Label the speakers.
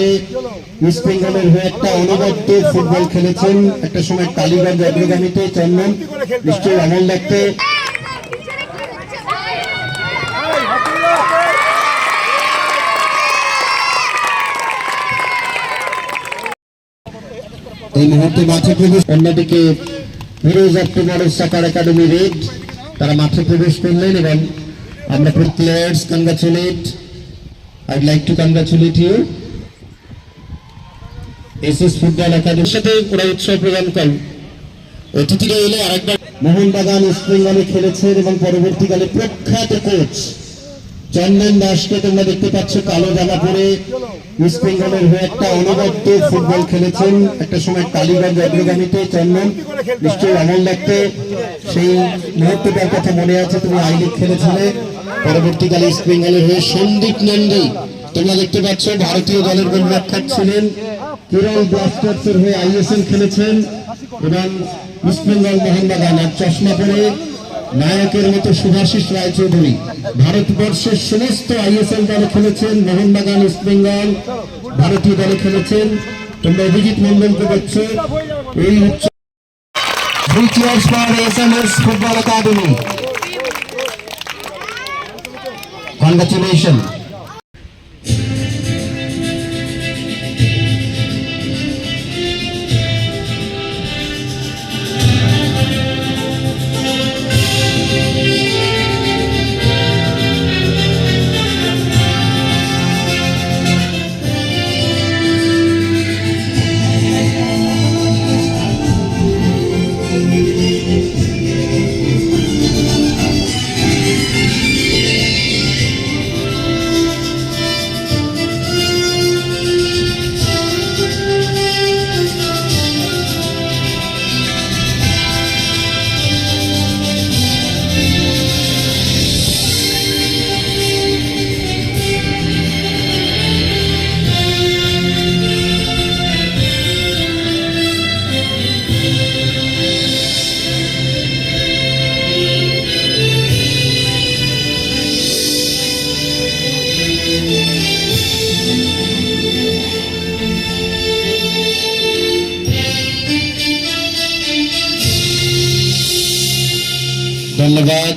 Speaker 1: পরে ইস্ট বেঙ্গলের হয়ে একটা অনবদ্য ফুটবল খেলেছেন। একটা সময় টালিগঞ্জ অগ্রগামীতে চন্দন নিশ্চয়ই আমল দেখতে। এই মুহূর্তে মাঠে প্রবেশ অন্যদিকে of tomorrow soccer academy red, তারা মাঠে প্রবেশ করলেন এবং আমরা players congratulate I'd like to congratulate you SS football একাডেমির সাথে ওরা উৎসব প্রদান করেন অতিথিরা এলে আরেকবার মোহনবাগান ইস্ট বেঙ্গলে খেলেছেন এবং পরবর্তীকালে প্রখ্যাত কোচ চন্দন দাসকে তোমরা দেখতে পাচ্ছ, কালো জামা পরে ইস্ট বেঙ্গলের হয়ে একটা অনবদ্য ফুটবল খেলেছেন। একটা সময় টালিগঞ্জ অগ্রগামীতে চন্দন, নিশ্চয়ই আমল দেখতে সেই মুহূর্তটার কথা মনে আছে তুমি আই লিগ খেলেছিলে। পরবর্তীকালে ইস্ট বেঙ্গলের হয়ে সন্দীপ নন্দী, তোমরা দেখতে পাচ্ছ, ভারতীয় দলের গোলরক্ষক ছিলেন। কেরল ব্লাস্টার্স এর হয়ে আইএসএল খেলেছেন এবং ইস্ট বেঙ্গল মোহনবাগান আর চশমা পরে নায়কের মতো সুভাষিস রায়চৌধুরী। ভারতবর্ষের সমস্ত আইএসএল দলে খেলেছেন মোহনবাগান, ইস্ট বেঙ্গল, ভারতীয় দলে খেলেছেন। তোমরা অভিজিৎ মন্ডলকে দেখছ, এই উচ্চ Three cheers for ধন্যবাদ